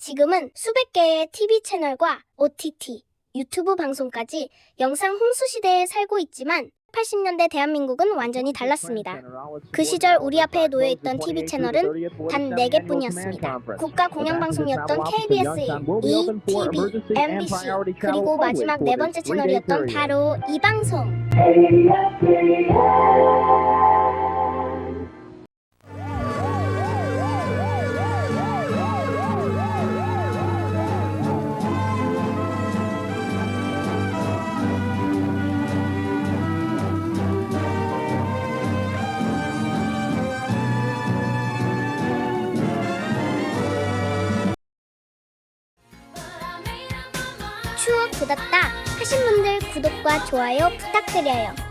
지금은 수백 개의 TV 채널과 OTT, 유튜브 방송까지 영상 홍수 시대에 살고 있지만 80년대 대한민국은 완전히 달랐습니다. 그 시절 우리 앞에 놓여 있던 TV 채널은 단 4개 뿐이었습니다. 국가 공영방송이었던 KBS, ETV, MBC, 그리고 마지막 네 번째 채널이었던 바로 이 방송. 추억 돋았다 하신 분들 구독과 좋아요 부탁드려요.